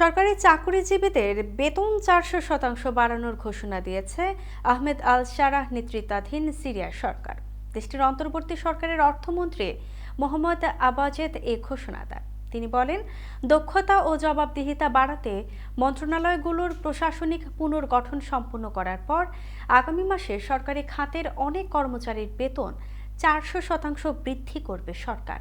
সরকারি চাকরিজীবীদের বেতন চারশো শতাংশ বাড়ানোর ঘোষণা দিয়েছে আহমেদ আল শারাহ নেতৃত্বাধীন সিরিয়া সরকার। দেশটির অন্তর্বর্তী সরকারের অর্থমন্ত্রী মোহাম্মদ আবাজেদ এ ঘোষণা দেন। তিনি বলেন, দক্ষতা ও জবাবদিহিতা বাড়াতে মন্ত্রণালয়গুলোর প্রশাসনিক পুনর্গঠন সম্পন্ন করার পর আগামী মাসে সরকারি খাতের অনেক কর্মচারীর বেতন চারশো শতাংশ বৃদ্ধি করবে সরকার।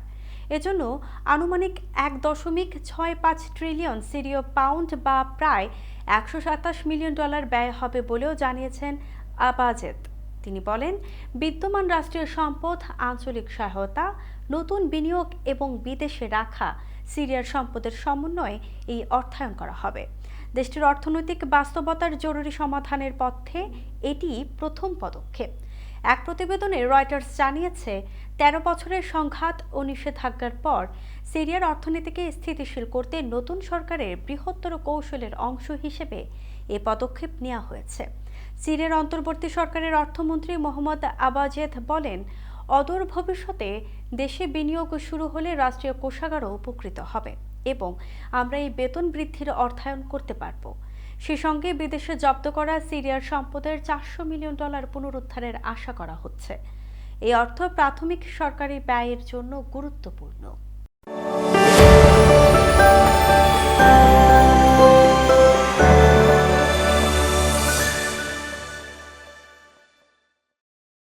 এজন্য আনুমানিক এক দশমিক ছয় পাঁচ ট্রিলিয়ন সিরীয় পাউন্ড বা প্রায় একশো সাতাশ মিলিয়ন ডলার ব্যয় হবে বলেও জানিয়েছেন আবাজেদ। তিনি বলেন, বিদ্যমান রাষ্ট্রীয় সম্পদ, আঞ্চলিক সহায়তা, নতুন বিনিয়োগ এবং বিদেশে রাখা সিরিয়ার সম্পদের সমন্বয়ে এই অর্থায়ন করা হবে। দেশটির অর্থনৈতিক বাস্তবতার জরুরি সমাধানের পথে এটি প্রথম পদক্ষেপ। এক প্রতিবেদনে রয়টার্স জানিয়েছে, তেরো বছরের সংঘাত ও নিষেধাজ্ঞার পর সিরিয়ার অর্থনীতিকে স্থিতিশীল করতে নতুন সরকারের বৃহত্তর কৌশলের অংশ হিসেবে এ পদক্ষেপ নেওয়া হয়েছে। সিরিয়ার অন্তর্বর্তী সরকারের অর্থমন্ত্রী মোহাম্মদ আবাজেদ বলেন, অদূর ভবিষ্যতে দেশে বিনিয়োগ শুরু হলে রাষ্ট্রীয় কোষাগারও উপকৃত হবে এবং আমরা এই বেতন বৃদ্ধির অর্থায়ন করতে পারব। সে সঙ্গে বিদেশে জব্দ করা সিরিয়ার সম্পদের চারশো মিলিয়ন ডলার পুনরুদ্ধারের আশা করা হচ্ছে। এই অর্থ প্রাথমিক সরকারি ব্যয়ের জন্য গুরুত্বপূর্ণ।